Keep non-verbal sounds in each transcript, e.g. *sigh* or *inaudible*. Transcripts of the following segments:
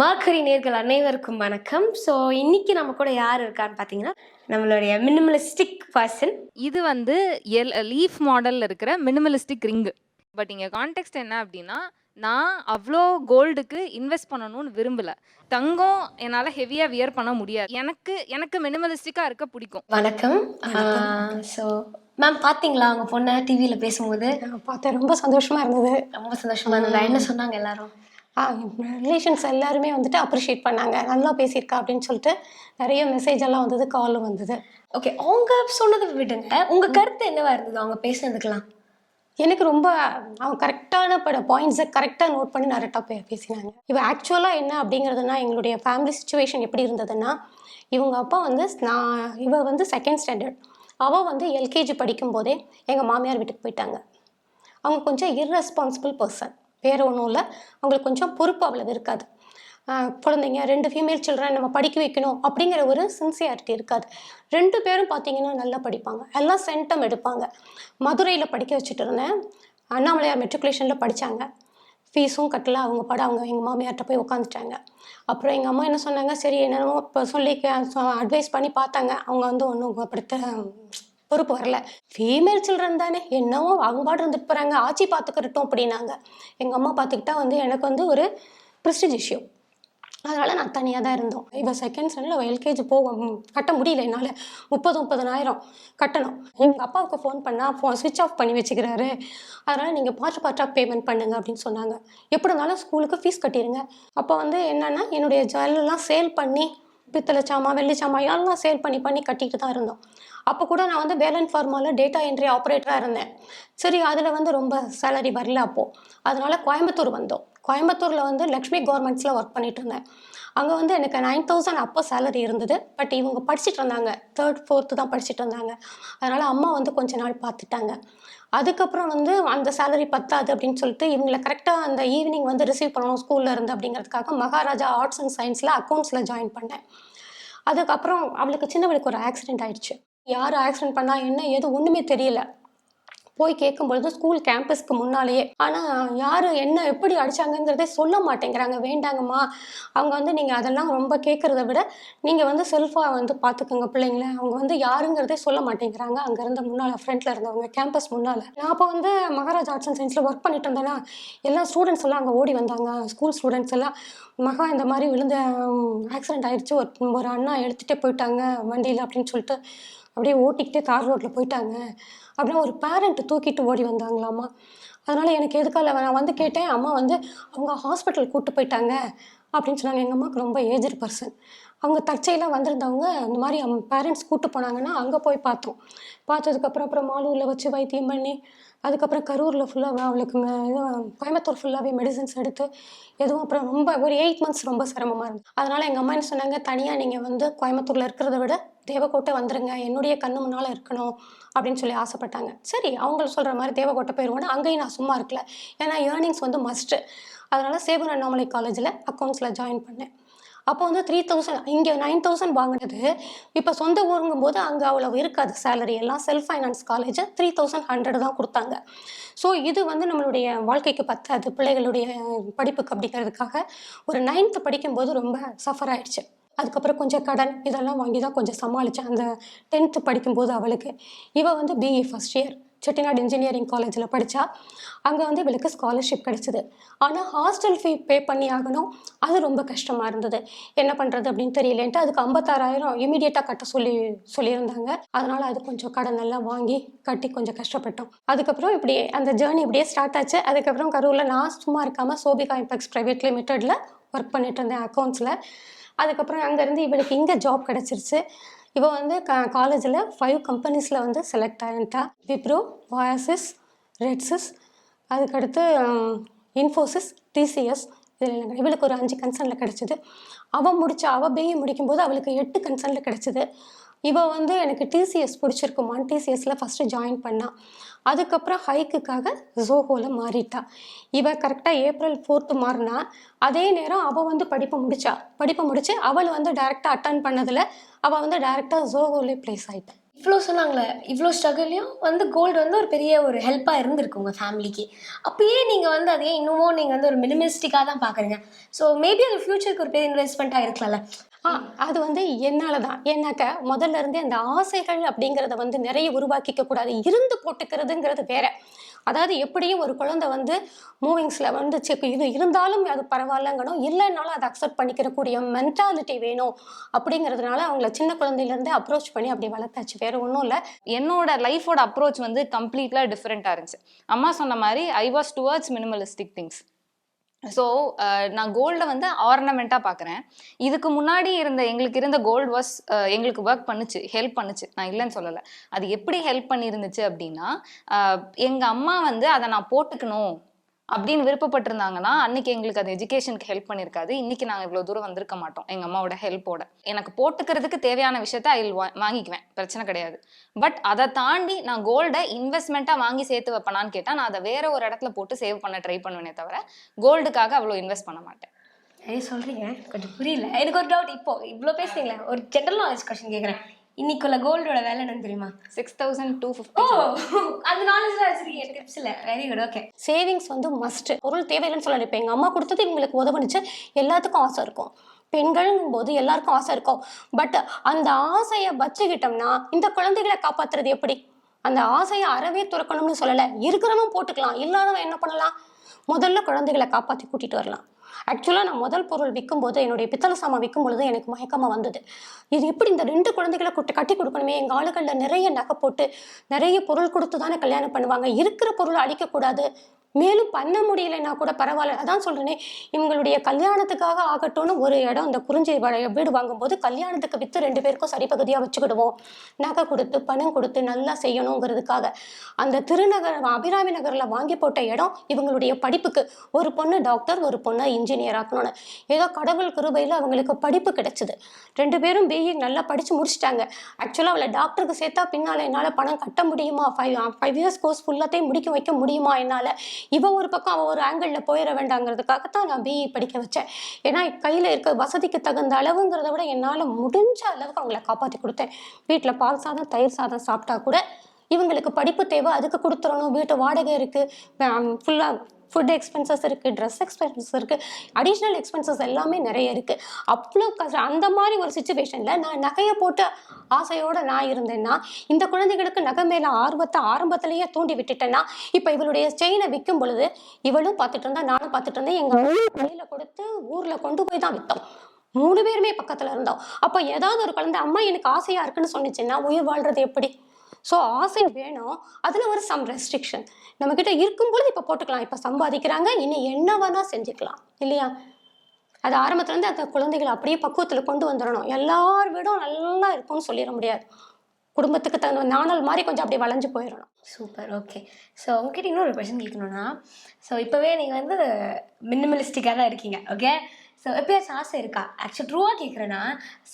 Margaery நேர்கள் அனைவருக்கும் வணக்கம். ஸோ இன்னைக்கு நம்ம கூட யார் இருக்கான்னு பார்த்தீங்கன்னா நம்மளுடைய மினிமலிஸ்டிக் பர்சன் இது வந்து எல் லீஃப் மாடலில் இருக்கிற மினிமலிஸ்டிக் ரிங்கு பட் இங்கே கான்டெக்ட் என்ன அப்படின்னா நான் அவ்வளோ கோல்டுக்கு இன்வெஸ்ட் பண்ணணும்னு விரும்பல. தங்கம் என்னால் ஹெவியாக வியர் பண்ண முடியாது. எனக்கு எனக்கு மினிமலிஸ்டிக்காக இருக்க பிடிக்கும். வணக்கம். ஸோ மேம் பார்த்தீங்களா அவங்க பொண்ணை டிவியில் பேசும்போது? நான் பார்த்தேன். ரொம்ப சந்தோஷமா இருந்தது. ரொம்ப சந்தோஷமா இருந்தது? என்ன சொன்னாங்க எல்லாரும்? ரிலேஷன்ஸ் எல்லாருமே வந்துட்டு அப்ரிஷியேட் பண்ணாங்க. நல்லா பேசியிருக்கா அப்படின்னு சொல்லிட்டு நிறைய மெசேஜ் எல்லாம் வந்தது காலும் வந்தது. ஓகே அவங்க சொன்னதை விடுங்க. உங்க கருத்து என்னவா இருந்தது அவங்க பேசுனதுக்கெல்லாம்? எனக்கு ரொம்ப அவங்க கரெக்டான பட பாயிண்ட்ஸை கரெக்டாக நோட் பண்ணி நிறையா பே பேசினாங்க. இவ ஆக்சுவலாக என்ன அப்படிங்கிறதுனா எங்களுடைய ஃபேமிலி சுச்சுவேஷன் எப்படி இருந்ததுன்னா இவங்க அப்பா வந்து நான் இவ வந்து செகண்ட் ஸ்டாண்டர்ட் அவள் வந்து எல்கேஜி படிக்கும்போதே எங்கள் மாமியார் வீட்டுக்கு போயிட்டாங்க. அவங்க கொஞ்சம் irresponsible பர்சன் வேறு ஒன்றும் இல்லை. அவங்களுக்கு கொஞ்சம் பொறுப்பு அவ்வளவு இருக்காது. குழந்தைங்க ரெண்டு ஃபீமேல் சில்ட்ரன் நம்ம படிக்க வைக்கணும் அப்படிங்கிற ஒரு சின்சியாரிட்டி இருக்காது. ரெண்டு பேரும் பார்த்தீங்கன்னா நல்லா படிப்பாங்க. எல்லாம் சென்டம் எடுப்பாங்க. மதுரையில் படிக்க வச்சுட்டு இருந்தேன். அண்ணாமலையார் மெட்ரிகுலேஷனில் படித்தாங்க ஃபீஸும் கட்டல. அவங்க பட அவங்க எங்கள் மாமியார்கிட்ட போய் உட்காந்துட்டாங்க அப்புறம் எங்கள் அம்மா என்ன சொன்னாங்க? சரி என்னென்னமோ இப்போ சொல்லி அட்வைஸ் பண்ணி பார்த்தாங்க. அவங்க வந்து ஒன்றும் படுத்த பொறுப்பு வரல. ஃபீமேல் சில்ட்ரன் தானே. என்னவோ அவங்க பாட்டு இருந்துட்டு போகிறாங்க ஆட்சி பார்த்துக்கிட்டோம் அப்படின்னாங்க. எங்கள் அம்மா பார்த்துக்கிட்டா வந்து எனக்கு வந்து ஒரு ப்ரிஸ்டிஜ் இஷ்யூ அதனால் நான் தனியாக தான் இருந்தோம். இப்போ செகண்ட் ஸ்டாண்டர்ட் எல்கேஜி போக கட்ட முடியல என்னால். முப்பது முப்பதனாயிரம் கட்டணும். எங்கள் அப்பாவுக்கு ஃபோன் பண்ணால் ஃபோன் சுவிட்ச் ஆஃப் பண்ணி வச்சுக்கிறாரு. அதனால் நீங்கள் பார்ட் பார்ட்டாக பேமெண்ட் பண்ணுங்க அப்படின்னு சொன்னாங்க. எப்படி இருந்தாலும் ஸ்கூலுக்கு ஃபீஸ் கட்டிடுங்க அப்போ வந்து என்னென்னா என்னுடைய ஜுவல்லாம் சேல் பண்ணி பித்தளை சாமா வெள்ளி சாமா எல்லாம் சேல் பண்ணி பண்ணி கட்டிட்டு தான் இருந்தோம். அப்போ கூட நான் வந்து வேலன் ஃபார்மாவில் டேட்டா என்ட்ரி ஆப்ரேட்டராக இருந்தேன். சரி அதில் வந்து ரொம்ப சேலரி வரல அப்போது அதனால் கோயம்புத்தூர் வந்தோம். கோயம்புத்தூரில் வந்து லக்ஷ்மி கவர்மெண்ட்ஸில் ஒர்க் பண்ணிட்டு இருந்தேன். அங்கே வந்து எனக்கு நைன் தௌசண்ட் அப்போ சேலரி இருந்தது பட் இவங்க படிச்சுட்டு இருந்தாங்க. தேர்ட் ஃபோர்த்து தான் படிச்சுட்டு இருந்தாங்க. அதனால் அம்மா வந்து கொஞ்ச நாள் பார்த்துட்டாங்க. அதுக்கப்புறம் வந்து அந்த சேலரி பத்தாது அப்படின்னு சொல்லிட்டு இவங்களை கரெக்டாக அந்த ஈவினிங் வந்து ரிசீவ் பண்ணணும் ஸ்கூலில் இருந்து அப்படிங்கிறதுக்காக மகாராஜா ஆர்ட்ஸ் அண்ட் சயின்ஸில் அக்கௌண்ட்ஸில் ஜாயின் பண்ணேன். அதுக்கப்புறம் அவளுக்கு சின்னவளுக்கு ஒரு ஆக்சிடென்ட் ஆயிடுச்சு. யார் ஆக்சிடென்ட் பண்ணால் என்ன ஏதோ ஒன்றுமே தெரியல. போய் கேட்கும்பொழுது ஸ்கூல் கேம்பஸ்க்கு முன்னாலேயே ஆனால் யார்? என்ன? எப்படி அடிச்சாங்கங்கிறதே சொல்ல மாட்டேங்கிறாங்க. வேண்டாங்கம்மா. அவங்க வந்து நீங்கள் அதெல்லாம் ரொம்ப கேட்குறத விட நீங்கள் வந்து செல்ஃபாக வந்து பார்த்துக்கோங்க பிள்ளைங்கள. அவங்க வந்து யாருங்கிறதே சொல்ல மாட்டேங்கிறாங்க. அங்கே இருந்த முன்னால் ஃப்ரண்ட்டில் இருந்தவங்க கேம்பஸ் முன்னால். நான் அப்போ வந்து மகாராஜ் ஆர்ட்ஸ் அண்ட் சயின்ஸில் ஒர்க் பண்ணிட்டு இருந்தேன்னா எல்லா ஸ்டூடெண்ட்ஸ் எல்லாம் அங்கே ஓடி வந்தாங்க. ஸ்கூல் ஸ்டூடெண்ட்ஸ் எல்லாம் மகா இந்த மாதிரி விழுந்த ஆக்சிடென்ட் ஆயிடுச்சு. ஒரு ஒரு அண்ணா எடுத்துகிட்டே போயிட்டாங்க வண்டியில் அப்படின்னு சொல்லிட்டு அப்படியே ஓட்டிக்கிட்டே தார் ரோட்டில் போயிட்டாங்க. அப்படின்னா ஒரு பேரண்ட் தூக்கிட்டு ஓடி வந்தாங்களாம்மா. அதனால் எனக்கு எதுக்காக நான் வந்து கேட்டேன் அம்மா வந்து அவங்க ஹாஸ்பிட்டல் கூட்டு போயிட்டாங்க அப்படின்னு சொன்னாங்க. எங்கள் அம்மாவுக்கு ரொம்ப ஏஜ்டு பர்சன் அவங்க தற்செயலாக வந்திருந்தவங்க இந்த மாதிரி பேரண்ட்ஸ் கூப்பிட்டு போனாங்கன்னா அங்கே போய் பார்த்தோம். பார்த்ததுக்கப்புறம் அப்புறம் மாலூரில் வச்சு வைத்தியம் பண்ணி அதுக்கப்புறம் கரூரில் ஃபுல்லாக அவளுக்கு இது கோயம்புத்தூர் ஃபுல்லாகவே மெடிசன்ஸ் எடுத்து எதுவும் அப்புறம் ரொம்ப ஒரு எயிட் மந்த்ஸ் ரொம்ப சிரமமாக இருந்தது அதனால் எங்கள் அம்மா என்ன சொன்னாங்க தனியாக நீங்கள் வந்து கோயம்புத்தூரில் இருக்கிறத விட தேவக்கோட்டை வந்துருங்க. என்னுடைய கண்ணு முன்னால் இருக்கணும். அப்படின்னு சொல்லி ஆசைப்பட்டாங்க. சரி அவங்க சொல்கிற மாதிரி தேவக்கோட்டை போயிடுவோன்னு அங்கேயும் நான் சும்மா இருக்கல. ஏன்னா ஏர்னிங்ஸ் வந்து மஸ்ட்டு அதனால் சேவன் அண்ணாமலை காலேஜில் அக்கௌண்ட்ஸில் ஜாயின் பண்ணேன். அப்போ வந்து த்ரீ தௌசண்ட் இங்கே நைன் தௌசண்ட் வாங்கினது. இப்போ சொந்த ஊருங்கும் போது அங்கே அவ்வளோ இருக்காது. சேலரி எல்லாம் self finance college three thousand hundred தான் கொடுத்தாங்க. ஸோ இது வந்து நம்மளுடைய வாழ்க்கைக்கு பத்தாது. பிள்ளைகளுடைய படிப்புக்கு அப்படிங்கிறதுக்காக ஒரு நைன்த்து படிக்கும்போது ரொம்ப சஃபர் ஆயிடுச்சு. அதுக்கப்புறம் கொஞ்சம் கடன் இதெல்லாம் வாங்கி தான் கொஞ்சம் சமாளித்தேன் அந்த டென்த்து படிக்கும்போது அவளுக்கு. இவள் வந்து BE first year Chettinad engineering காலேஜில் படித்தா அங்கே வந்து இவளுக்கு ஸ்காலர்ஷிப் கிடச்சிது. ஆனால் ஹாஸ்டல் ஃபீ பே பண்ணி ஆகணும். அது ரொம்ப கஷ்டமாக இருந்தது. என்ன பண்ணுறது அப்படின்னு தெரியலேன்ட்டு அதுக்கு ஐம்பத்தாறாயிரம் இமீடியட்டாக கட்ட சொல்லி சொல்லியிருந்தாங்க. அதனால் அது கொஞ்சம் கடன் எல்லாம் வாங்கி கட்டி கொஞ்சம் கஷ்டப்பட்டோம். அதுக்கப்புறம் இப்படி அந்த ஜேர்னி இப்படியே ஸ்டார்ட் ஆச்சு. அதுக்கப்புறம் கரூரில் நான் சும்மா இருக்காமல் சோபிகா இம்பெக்ஸ் ப்ரைவேட் லிமிட்டடில் ஒர்க் பண்ணிட்டு இருந்தேன் அக்கௌண்ட்ஸில் அதுக்கப்புறம் அங்கேருந்து இவளுக்கு இங்கே ஜாப் கிடச்சிருச்சு. இவள் வந்து க காலேஜில் ஃபைவ் கம்பெனிஸில் வந்து செலக்ட் ஆகிட்டா விப்ரோ வாயாசிஸ் ரெட்ஸஸ் அதுக்கடுத்து இன்ஃபோசிஸ் டிசிஎஸ் இதில் இவளுக்கு ஒரு அஞ்சு கன்சர்னில் கிடச்சிது. அவள் முடிச்சா அவள் பிஏ முடிக்கும்போது அவளுக்கு எட்டு கன்சர்னில் கிடச்சிது. இவள் வந்து எனக்கு டிசிஎஸ் பிடிச்சிருக்குமான்னு டிசிஎஸ்ல ஃபஸ்ட்டு ஜாயின் பண்ணா. அதுக்கப்புறம் ஹைக்குக்காக ஜோஹோவில் மாறிட்டா. இவள் கரெக்டாக ஏப்ரல் ஃபோர்த்து மாறினா அதே நேரம் அவள் வந்து படிப்பை முடிச்சா. படிப்பை முடிச்சு அவள் வந்து டேரெக்டாக அட்டன் பண்ணதில் அவள் வந்து டேரெக்டாக ஜோஹோலே ப்ளேஸ் ஆயிட்டா. இவ்வளோ சொன்னாங்களே இவ்வளோ ஸ்ட்ரகிள்லையும் வந்து கோல்டு வந்து ஒரு பெரிய ஒரு ஹெல்ப்பாக இருந்திருக்கு உங்கள் ஃபேமிலிக்கு அப்பயே நீங்கள் வந்து அதையே இன்னமும் நீங்கள் வந்து ஒரு மினிமிஸ்டிக்காக தான் பார்க்குறீங்க ஸோ மேபி அது ஃப்யூச்சருக்கு ஒரு பெரிய இன்வெஸ்ட்மெண்ட்டாக இருக்கலாம்ல. ஆ அது வந்து என்னால் தான் ஏன்னாக்க முதல்ல இருந்தே அந்த ஆசைகள் அப்படிங்கிறத வந்து நிறைய உருவாக்கிக்க கூடாது. இருந்து போட்டுக்கிறதுங்கிறது வேற. அதாவது எப்படியும் ஒரு குழந்தை வந்து மூவிங்ஸில் வந்து செக் இது இருந்தாலும் அது பரவாயில்லங்கணும் இல்லைனாலும் அதை அக்செப்ட் பண்ணிக்கிறக்கூடிய மென்டாலிட்டி வேணும் அப்படிங்கிறதுனால அவங்கள சின்ன குழந்தையிலேருந்தே அப்ரோச் பண்ணி அப்படி வளர்த்தாச்சு. வேறு ஒன்றும் இல்லை. என்னோட லைஃபோட அப்ரோச் வந்து கம்ப்ளீட்லாக டிஃப்ரெண்ட்டாக இருந்துச்சு. அம்மா சொன்ன மாதிரி I was towards minimalistic things so uh, நான் கோல்டை வந்து ஆர்னமெண்ட்டாக பார்க்குறேன் இதுக்கு முன்னாடி இருந்த எங்களுக்கு இருந்த கோல்டு வாஸ் uh, எங்களுக்கு ஒர்க் பண்ணுச்சு ஹெல்ப் பண்ணுச்சு. நான் இல்லைன்னு சொல்லலை. அது எப்படி ஹெல்ப் பண்ணியிருந்துச்சு அப்படின்னா uh, எங்கள் அம்மா வந்து அதை நான் போட்டுக்கணும். அப்படின்னு விருப்பப்பட்டிருந்தாங்கன்னா அன்னைக்கு எங்களுக்கு அது எஜுகேஷனுக்கு ஹெல்ப் பண்ணியிருக்காது. இன்னைக்கு நாங்கள் இவ்வளோ தூரம் வந்திருக்க மாட்டோம். எங்கள் அம்மாவோட ஹெல்ப்போட எனக்கு போட்டுக்கிறதுக்கு தேவையான விஷயத்த ஐ வாங்கிக்குவேன். பிரச்சனை கிடையாது. பட் அதை தாண்டி நான் கோல்டை இன்வெஸ்ட்மெண்ட்டாக வாங்கி சேர்த்து வைப்பேனான்னு கேட்டால் நான் அதை வேற ஒரு இடத்துல போட்டு சேவ் பண்ண ட்ரை பண்ணுவேனே தவிர கோல்டுக்காக அவ்வளோ இன்வெஸ்ட் பண்ண மாட்டேன். நிறைய சொல்கிறீங்க கொஞ்சம் புரியல. எனக்கு ஒரு டவுட் இப்போ. இவ்வளோ பேசுறீங்களே ஒரு ஜென்ரல் நாலேஜ் கொஸ்டின் கேட்குறேன் இன்னைக்குள்ள கோல்டோட வேலை என்னன்னு தெரியுமா? Six thousand two O fifty அந்த நாலேஜ்லாம் வச்சிருக்கீங்க. டிப்ஸ் இல்லை வெரி குட் ஓகே சேவிங்ஸ் வந்து மஸ்ட் பொருள் தேவையில்லைன்னு சொல்லலை இப்போ எங்கள் அம்மா கொடுத்தது இவங்களுக்கு உதவுனுச்சு எல்லாத்துக்கும் ஆசை இருக்கும். பெண்கள்ங்கும் போது எல்லாருக்கும் ஆசை இருக்கும். பட் அந்த ஆசையை வச்சுக்கிட்டோம்னா இந்த குழந்தைகளை காப்பாத்துறது எப்படி? அந்த ஆசையை அறவே துறக்கணும்னு சொல்லலை. இருக்கிறவன் போட்டுக்கலாம். இல்லாதவன் என்ன பண்ணலாம்? முதல்ல குழந்தைகளை காப்பாற்றி கூட்டிட்டு வரலாம். ஆக்சுவலாக நான் முதல் பொருள் விற்கும்போது என்னுடைய பித்தளை சாமான் விற்கும் பொழுது எனக்கு மயக்கமாக வந்தது. இது எப்படி இந்த ரெண்டு குழந்தைகளை கூட்டு கட்டி கொடுக்கணுமே? எங்கள் ஆளுகளில் நிறைய நகை போட்டு நிறைய பொருள் கொடுத்து தானே கல்யாணம் பண்ணுவாங்க? இருக்கிற பொருளை அழிக்கக்கூடாது. மேலும் பண்ண முடியலைன்னா கூட பரவாயில்ல. அதான் சொல்கிறேனே இவங்களுடைய கல்யாணத்துக்காக ஆகட்டும்னு ஒரு இடம் இந்த குறிஞ்சி வீடு வாங்கும்போது கல்யாணத்துக்கு விற்று ரெண்டு பேருக்கும் சரிப்பகுதியாக வச்சுக்கிடுவோம். நகை கொடுத்து பணம் கொடுத்து நல்லா செய்யணுங்கிறதுக்காக. அந்த திருநகர் அபிராமி நகரில் வாங்கி போட்ட இடம் இவங்களுடைய படிப்புக்கு. ஒரு பொண்ணு டாக்டர் ஒரு பொண்ணு இன்ஜினியர் ஆக்கணும்னு. ஏதோ கடவுள் கிருபையில் அவங்களுக்கு படிப்பு கிடைச்சிது. ரெண்டு பேரும் பிஇ நல்லா படித்து முடிச்சிட்டாங்க. ஆக்சுவலாக அவளை டாக்டருக்கு சேர்த்தா பின்னால் என்னால் பணம் கட்ட முடியுமா? ஃபைவ் ஃபைவ் இயர்ஸ் கோர்ஸ் ஃபுல்லாத்தையும் முடிக்க வைக்க முடியுமா என்னால்? இவன் ஒரு பக்கம் அவன் ஒரு ஆங்கிளில் போயிட வேண்டாங்கிறதுக்காக தான் நான் பிஇ படிக்க வச்சேன். ஏன்னா கையில் இருக்க வசதிக்கு தகுந்த அளவுங்கிறத விட என்னால் முடிஞ்ச அளவுக்கு அவங்கள காப்பாற்றி கொடுத்தேன். வீட்டில் பால் சாதம் தயிர் சாதம் சாப்பிட்டா கூட இவங்களுக்கு படிப்பு தேவை அதுக்கு கொடுத்துடணும். வீட்டு வாடகை இருக்குது ஃபுல்லாக ஃபுட் எக்ஸ்பென்சஸ் இருக்குது ட்ரெஸ் எக்ஸ்பென்சஸ் இருக்குது அடிஷ்னல் எக்ஸ்பென்சஸ் எல்லாமே நிறைய இருக்குது அவ்வளோ கஷ்டம் அந்த மாதிரி ஒரு சுச்சுவேஷனில் நான் நகையை போட்டு ஆசையோடு நான் இருந்தேன்னா இந்த குழந்தைகளுக்கு நகை மேலே ஆர்வத்தை ஆரம்பத்திலேயே தூண்டி விட்டுட்டேன்னா இப்போ இவளுடைய செயினை விற்கும் பொழுது இவளும் பார்த்துட்டு இருந்தா நானும் பார்த்துட்டு இருந்தேன் எங்கள் கையில் கொடுத்து ஊரில் கொண்டு போய் தான் விற்றோம் மூணு பேருமே பக்கத்தில் இருந்தோம். அப்போ ஏதாவது ஒரு குழந்தை அம்மா எனக்கு ஆசையாக இருக்குன்னு சொன்னிச்சுன்னா உயிர் வாழ்றது எப்படி? ஸோ ஆசை வேணும். அதில் ஒரு சம் ரெஸ்ட்ரிக்ஷன் நம்மக்கிட்ட இருக்கும் பொழுது இப்போ போட்டுக்கலாம். இப்போ சம்பாதிக்கிறாங்க. இனி என்ன வேணால் செஞ்சுக்கலாம். இல்லையா? அது ஆரம்பத்துலேருந்து அந்த குழந்தைகளை அப்படியே பக்குவத்தில் கொண்டு வந்துடணும். எல்லார் வீடும் நல்லா இருக்கும்னு சொல்லிட முடியாது. குடும்பத்துக்கு தகுந்த நாணல் மாதிரி கொஞ்சம் அப்படியே வளைஞ்சு போயிடணும். சூப்பர் ஓகே ஸோ உங்ககிட்ட இன்னொரு கொஷின் கேட்கணும்னா ஸோ இப்போவே நீங்கள் வந்து மினிமலிஸ்டிக்காக தான் இருக்கீங்க ஓகே ஸோ எப்பயாச்சும் ஆசை இருக்கா? ஆக்சுவல் ட்ரூவாக கேட்குறேன்னா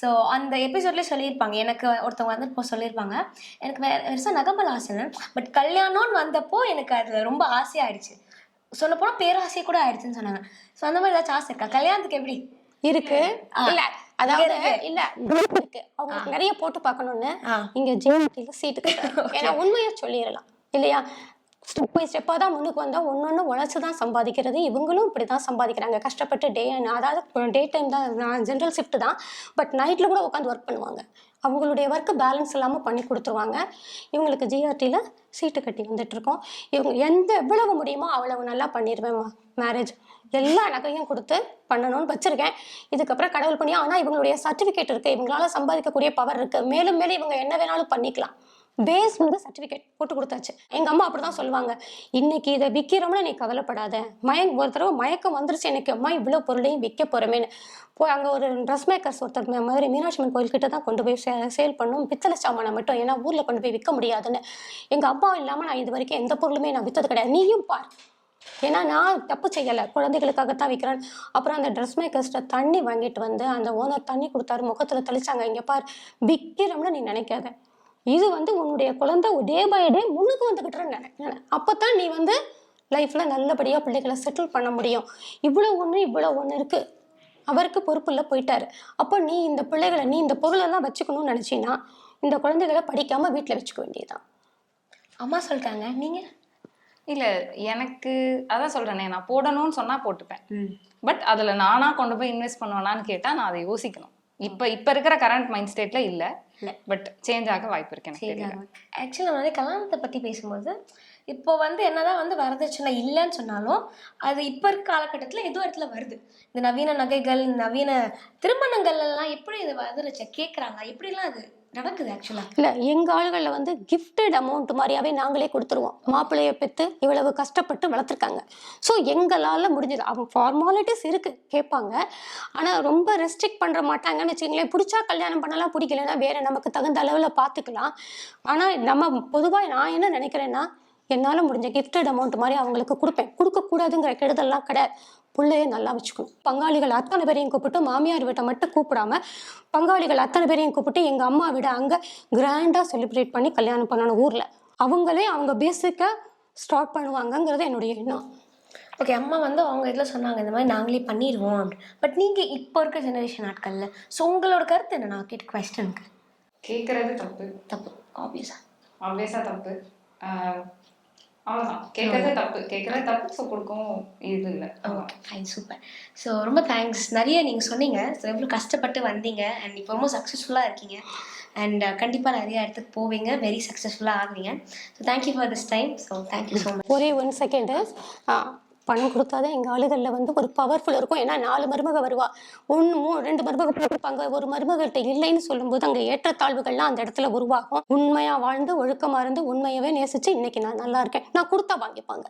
ஸோ அந்த எபிசோட்லேயே சொல்லியிருப்பாங்க. எனக்கு ஒருத்தவங்க வந்து இப்போ சொல்லியிருப்பாங்க. எனக்கு வேறு பெருசாக நகம்பல் ஆசை பட் கல்யாணம்னு வந்தப்போ எனக்கு அது ரொம்ப ஆசையாயிடுச்சு. சொல்ல போனால் பேராசை கூட ஆயிடுச்சுன்னு சொன்னாங்க. ஸோ அந்த மாதிரி ஏதாச்சும் ஆசை இருக்கா? கல்யாணத்துக்கு எப்படி? இருக்கு. இல்ல. அதாவது. இல்ல. இருக்கு. அவங்களுக்கு நிறைய போட்டு பார்க்கணும்னு இங்க ஜேஎன்டில சீட்டு *laughs* ஏன்னா உண்மையை சொல்லிடலாம். இல்லையா? ஸ்டெப் பை ஸ்டெப்பாக தான் முன்னுக்கு வந்தால் ஒன்று உழைச்சி தான் சம்பாதிக்கிறது. இவங்களும் இப்படி தான் சம்பாதிக்கிறாங்க. கஷ்டப்பட்டு டே அதாவது டே டைம் தான் ஜென்ரல் ஷிஃப்ட் தான். பட் நைட்டில் கூட உட்காந்து ஒர்க் பண்ணுவாங்க. அவங்களுடைய ஒர்க்கு பேலன்ஸ் இல்லாமல் பண்ணி கொடுத்துருவாங்க. இவங்களுக்கு ஜிஆர்டியில் சீட்டு கட்டி வந்துட்டுருக்கோம் இவங்க எந்த எவ்வளவு முடியுமோ அவ்வளவு நல்லா பண்ணிடுவேன் மேரேஜ் எல்லா நகையும் கொடுத்து பண்ணணும்னு வச்சுருக்கேன். இதுக்கப்புறம் கடவுள் பண்ணி ஆனால் இவங்களுடைய சர்டிஃபிகேட் இருக்குது இவங்களால சம்பாதிக்கக்கூடிய பவர் இருக்குது மேலும் மேலும் இவங்க என்ன வேணாலும் பண்ணிக்கலாம். பேஸ் வந்து சர்டிஃபிகேட் போட்டு கொடுத்தாச்சு. எங்கள் அம்மா அப்படி தான் சொல்லுவாங்க. இன்னைக்கு இதை விற்கிறோம்னா நீ கவலைப்படாத. மயங்க ஒரு தடவை மயக்கம் வந்துருச்சு எனக்கு அம்மா இவ்வளோ பொருளையும் விற்க போகிறோமேன்னு போய் அங்கே ஒரு ட்ரெஸ் மேக்கர்ஸ் ஒருத்தர் மாதிரி மீனாட்சி அம்மன் கோயில்கிட்ட தான் கொண்டு போய் சே சேல் பண்ணும். பித்தளை சாமானை மட்டும் ஏன்னா ஊரில் கொண்டு போய் விற்க முடியாதுன்னு. எங்கள் அப்பா இல்லாமல் நான் இது வரைக்கும் எந்த பொருளுமே நான் விற்றது கிடையாது. நீயும் பார். ஏன்னா நான் தப்பு செய்யலை. குழந்தைகளுக்காகத்தான் விற்கிறேன் அப்புறம் அந்த ட்ரெஸ் மேக்கர்ஸ்ட்ட தண்ணி வாங்கிட்டு வந்து அந்த ஓனர் தண்ணி கொடுத்தாரு. முகத்தில் தெளிச்சாங்க. இங்கே பார் விற்கிறோம்னு நீ நினைக்காத. இது வந்து உன்னுடைய குழந்தை டே பை டே முன்னுக்கு நினைக்கிறேன் அப்போ தான் நீ வந்து லைஃப்பில் நல்லபடியாக பிள்ளைகளை செட்டில் பண்ண முடியும். இவ்வளோ ஒன்று இவ்வளோ ஒன்று இருக்குது அவருக்கு பொறுப்பு இல்லை போயிட்டாரு. அப்போ நீ இந்த பிள்ளைகளை நீ இந்த பொருளெல்லாம் வச்சுக்கணும்னு நினச்சின்னா இந்த குழந்தைகளை படிக்காமல் வீட்டில் வச்சுக்க வேண்டியதுதான். அம்மா சொல்லிட்டாங்க நீங்கள் இல்லை எனக்கு அதான் சொல்கிறேனே நான் போடணும்னு சொன்னால் போட்டுப்பேன். பட் அதில் நானாக கொண்டு போய் இன்வெஸ்ட் பண்ணுவேனான்னு கேட்டால் நான் அதை யோசிக்கணும். இப்போ இப்போ இருக்கிற கரண்ட் மைண்ட் ஸ்டேட்டில் இல்லை. பட் சேஞ்ச் ஆக வாய்ப்பு இருக்கு எனக்கு ஆக்சுவலி நம்ம வந்து கல்யாணத்தை பற்றி பேசும்போது இப்போ வந்து என்னதான் வந்து வரதட்சணை இல்லைன்னு சொன்னாலும் அது இப்போ இருக்க காலகட்டத்தில் ஏதோ இடத்துல வருது. இந்த நவீன நகைகள் நவீன திருமணங்கள் எல்லாம் எப்படி இது வரதட்சணை கேட்குறாங்க எப்படிலாம் அது நடக்குது ஆக்சுவலாக இல்லை எங்கள் ஆளுகளில் வந்து கிஃப்டட் அமௌண்ட் மாதிரியாவே நாங்களே கொடுத்துருவோம். மாப்பிள்ளையை பெற்று இவ்வளவு கஷ்டப்பட்டு வளர்த்துருக்காங்க. ஸோ எங்களால் முடிஞ்சது. அவங்க ஃபார்மாலிட்டிஸ் இருக்குது கேட்பாங்க. ஆனால் ரொம்ப ரெஸ்ட்ரிக்ட் பண்ணுற மாட்டாங்கன்னு வச்சுங்களேன் பிடிச்சா கல்யாணம் பண்ணலாம் பிடிக்கலன்னா வேறு நமக்கு தகுந்த அளவில் பார்த்துக்கலாம் ஆனால் நம்ம பொதுவாக நான் என்ன நினைக்கிறேன்னா என்னால் முடிஞ்ச கிஃப்டட் அமௌண்ட் மாதிரி அவங்களுக்கு கொடுப்பேன். கொடுக்கக்கூடாதுங்கிற கெடுதல்லாம் கிடையாது பிள்ளைய நல்லா வச்சுக்கணும் பங்காளிகள் அத்தனை பேரையும் கூப்பிட்டு மாமியார் வீட்டை மட்டும் கூப்பிடாம பங்காளிகள் அத்தனை பேரையும் கூப்பிட்டு எங்கள் அம்மா வீட அங்கே கிராண்டாக செலிப்ரேட் பண்ணி கல்யாணம் பண்ணணும் ஊரில். அவங்களே அவங்க பேசிக்காக ஸ்டார்ட் பண்ணுவாங்கங்கிறது என்னுடைய எண்ணம். ஓகே அம்மா வந்து அவங்க இதில் சொன்னாங்க இந்த மாதிரி நாங்களே பண்ணிடுவோம் அப்படி பட் நீங்கள் இப்போ இருக்க ஜெனரேஷன் ஆட்களில் ஸோ உங்களோட கருத்து என்ன? நான் கேட்ட கொஸ்டனுக்கு கேட்குறது தப்பு. தப்பு. ஆப்வியஸாக ஆப்வியஸாக தப்பு. ஆஹ் அவ்வளவுதான். கேட்கறது தப்பு. கேட்கறது தப்பு ஸோ கொடுக்கவும் இது இல்லை. ஓகே ஃபைன் சூப்பர் ஸோ ரொம்ப தேங்க்ஸ் நிறைய நீங்கள் சொன்னீங்க. ஸோ எவ்வளோ கஷ்டப்பட்டு வந்தீங்க. அண்ட் இப்போ ரொம்ப சக்ஸஸ்ஃபுல்லாக இருக்கீங்க. அண்ட் கண்டிப்பாக நிறைய இடத்துக்கு போவீங்க. வெரி சக்ஸஸ்ஃபுல்லாக ஆகுவீங்க. So thank you for this time so thank you so much ஒரே ஒன் செகண்டு பணம் கொடுத்தாதான் எங்கள் ஆளுகளில் வந்து ஒரு பவர்ஃபுல் இருக்கும். ஏன்னா நாலு மருமக வருவா. ஒன்று மூணு ரெண்டு மருமக போட்டிருப்பாங்க ஒரு மருமகள்கிட்ட இல்லைன்னு சொல்லும்போது அங்கே ஏற்றத்தாழ்வுகள்லாம் அந்த இடத்துல உருவாகும். உண்மையாக வாழ்ந்து ஒழுக்கமாக இருந்து உண்மையவே நேசித்து இன்னைக்கு நான் நல்லா இருக்கேன். நான் கொடுத்தா வாங்கிப்பாங்க.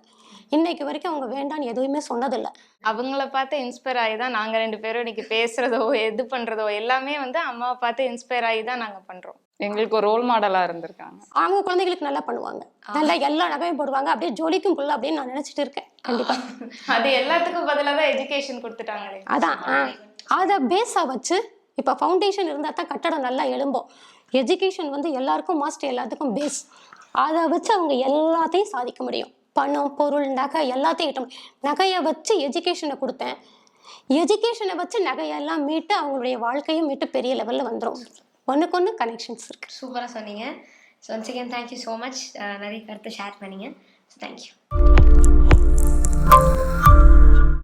இன்னைக்கு வரைக்கும் அவங்க வேண்டான்னு எதுவுமே சொன்னதில்லை. அவங்கள பார்த்து இன்ஸ்பயர் ஆகி தான் நாங்கள் ரெண்டு பேரும் இன்னைக்கு பேசுறதோ எது பண்றதோ எல்லாமே வந்து அம்மாவை பார்த்து இன்ஸ்பயர் ஆகி தான் நாங்கள் பண்ணுறோம் எங்களுக்கு ஒரு ரோல் மாடலாக இருந்திருக்காங்க. அவங்க குழந்தைகளுக்கு நல்லா பண்ணுவாங்க. நல்லா எல்லா நகையும் போடுவாங்க. அப்படியே ஜொலிக்கும் புள்ள அப்படின்னு நான் நினச்சிட்டு இருக்கேன். கண்டிப்பாக *laughs* அது எல்லாத்துக்கும் பதிலாக தான் எஜுகேஷன் கொடுத்துட்டாங்களே. அதான். அதை பேஸாக வச்சு இப்போ ஃபவுண்டேஷன் இருந்தால் தான் கட்டடம் நல்லா எழும்பும். எஜுகேஷன் வந்து எல்லாருக்கும் மாஸ்டர் எல்லாத்துக்கும் பேஸ் அதை வச்சு அவங்க எல்லாத்தையும் சாதிக்க முடியும். பணம் பொருள் நகை எல்லாத்தையும் ஈட்ட முடியும். நகையை வச்சு எஜுகேஷனை கொடுத்தேன். எஜுகேஷனை வச்சு நகையெல்லாம் மீட்டு அவங்களுடைய வாழ்க்கையும் மீட்டு பெரிய லெவலில் வந்துடும் ஒன்றுக்கு ஒன்று கனெக்ஷன்ஸ் இருக்குது சூப்பராக சொன்னீங்க so once again thank you so much நிறைய கருத்து ஷேர் பண்ணீங்க. So thank you